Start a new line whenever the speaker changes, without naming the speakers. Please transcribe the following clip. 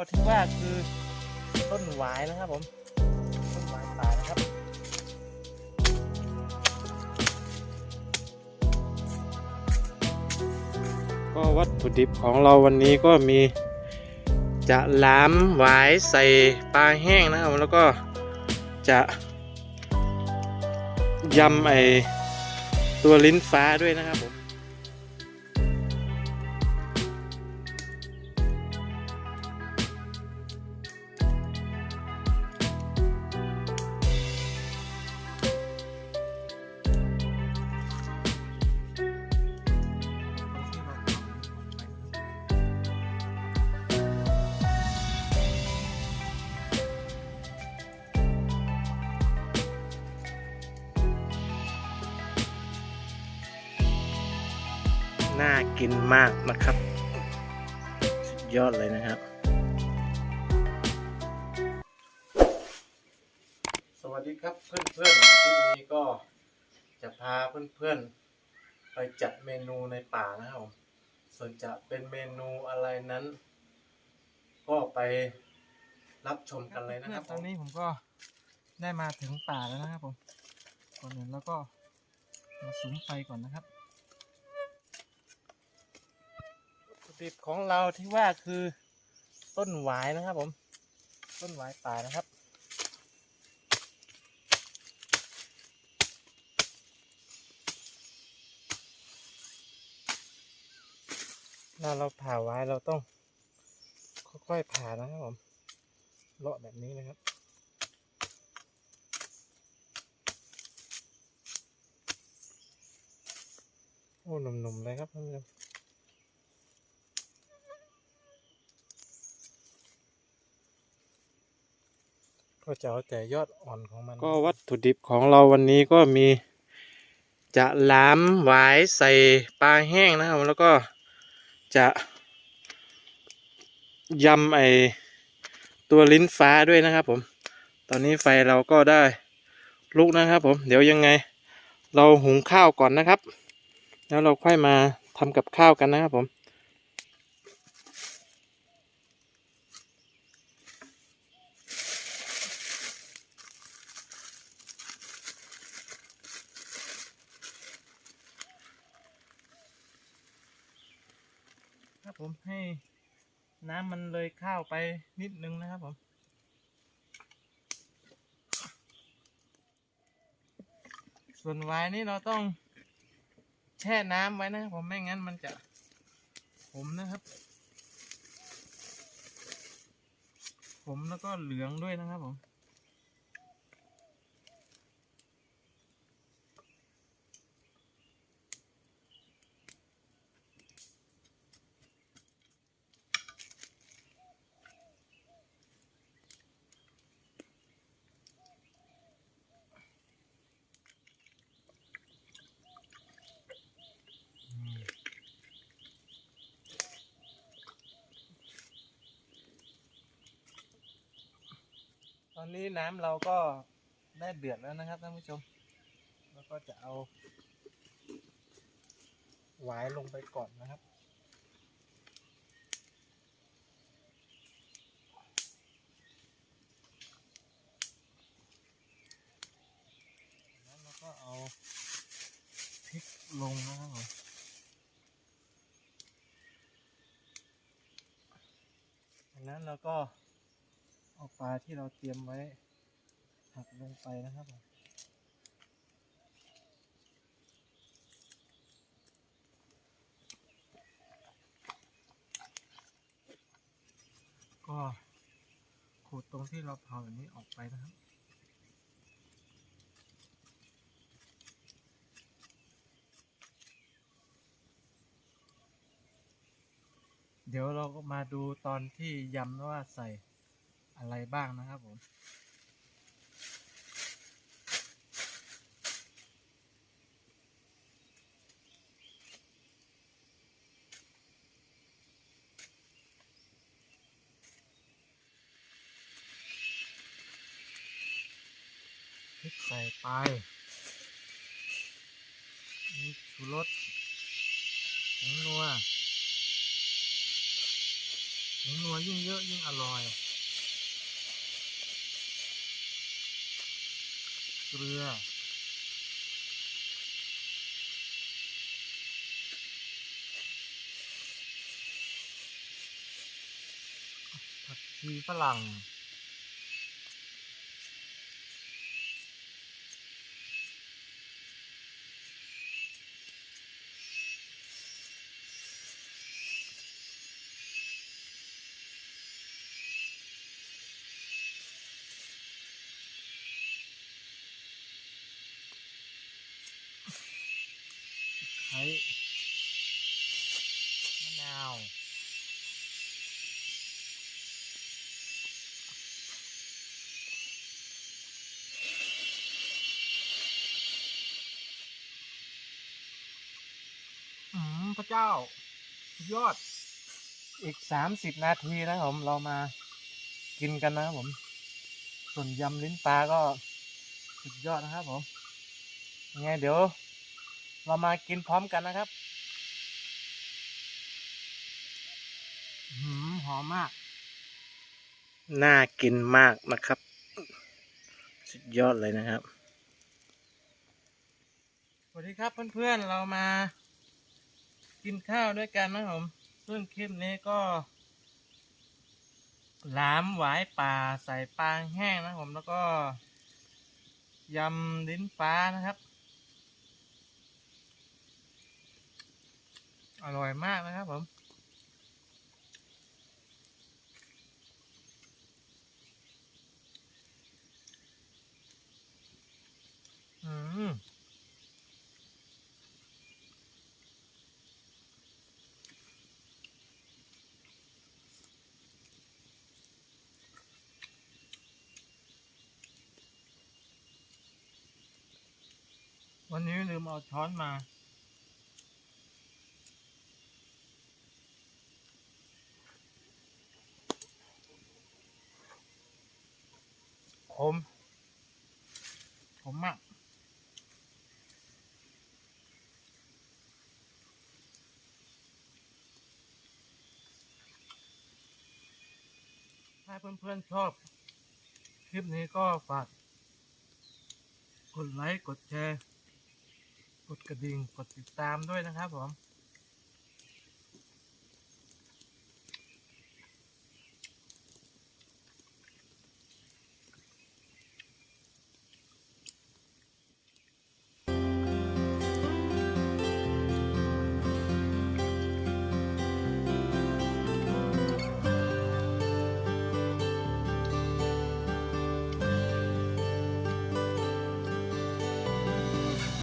เราที่ว่าคือต้นหวายนะครับผมต้นหวายป่านะครับก็วัตถุดิบของเราวันนี้ก็มี จะหลามหวายใส่ปลาแห้งนะครับ แล้วก็จะยำไอตัวลิ้นฟ้าด้วยนะครับผม น่ากินมากนะครับ สุดยอดเลยนะครับ สวัสดีครับเพื่อนๆคลิปนี้ก็จะพาเพื่อนๆ ไปจัดเมนูในป่านะครับผมส่วนจะเป็นเมนูอะไรนั้น ก็ไปรับชมกันเลยนะครับตอนนี้ผมก็ได้มาถึงป่าแล้วนะครับผมก่อนอื่นแล้วก็มาสุมไฟก่อนนะครับ ตถุดิบของเราที่ว่าคือต้นหวายนะครับผม ต้นหวายป่านะครับถ้าเราผ่าไว้เราต้องค่อยๆผ่านะครับผมเลาะแบบนี้นะครับโอ้หนุ่มๆเลยครับท่านผู้ชม ก็จะเอาแต่ยอดอ่อนของมัน ก็วัตถุดิบของเราวันนี้ก็มี จะลามหวายใส่ปลาแห้งนะครับ แล้วก็จะยำไอตัวลิ้นฟ้าด้วยนะครับผม ตอนนี้ไฟเราก็ได้ลุกนะครับผม เดี๋ยวยังไง เราหุงข้าวก่อนนะครับ แล้วเราค่อยมาทำกับข้าวกันนะครับผม ครับ ผมให้น้ำมันเลยข้าวไปนิดนึงนะครับผมส่วนไวายนี่เราต้องแช่น้ำไว้นะครับผมไม่งั้นมันจะขมนะครับขมแล้วก็เหลืองด้วยนะครับผม อนนี้น้ำเราก็ได้เดือดแล้วนะครับท่านผู้ชม แล้วก็จะเอาหวายลงไปก่อนนะครับ แล้วเราก็เอาพริกลงนะครับผมจากนั้นเราก็ เอาปลาที่เราเตรียมไว้หักลงไปนะครับผมก็ขูดตรงที่เราเผาอย่างนี้ออกไปนะครับเดี๋ยวเราก็มาดูตอนที่ยำว่าใส่ อะไรบ้างนะครับผม พริกใส่ไปนี่ชูรสผงนัวนงนัวยิ่งเยอะยิ่งอร่อย เกลือ ผักชีฝรั่ง ไข่มะนาวอืมพระเจ้า ยอด อีกสามสิบนาทีนะครับผม เรามากินกันนะครับผม ส่วนยำลิ้นปลาก็สุดยอดนะครับผมยังไงเดี๋ยว เรามากินพร้อมกันนะครับหืมหอมมาก น่ากินมากนะครับ สุดยอดเลยนะครับ สวัสดีครับเพื่อนๆ เรามากินข้าวด้วยกันนะครับผม ซึ่งคลิปนี้ก็หลามหวายป่าใส่ปลาแห้งนะครับผม แล้วก็ยำลิ้นฟ้านะครับ อร่อยมากนะครับผมอืมวันนี้ลืมเอาช้อนมา ขมขมมากถ้าเพื่อนๆชอบ คลิปนี้ก็ฝาก กดไลค์ กดแชร์ กดกระดิ่ง กดติดตามด้วยนะครับผม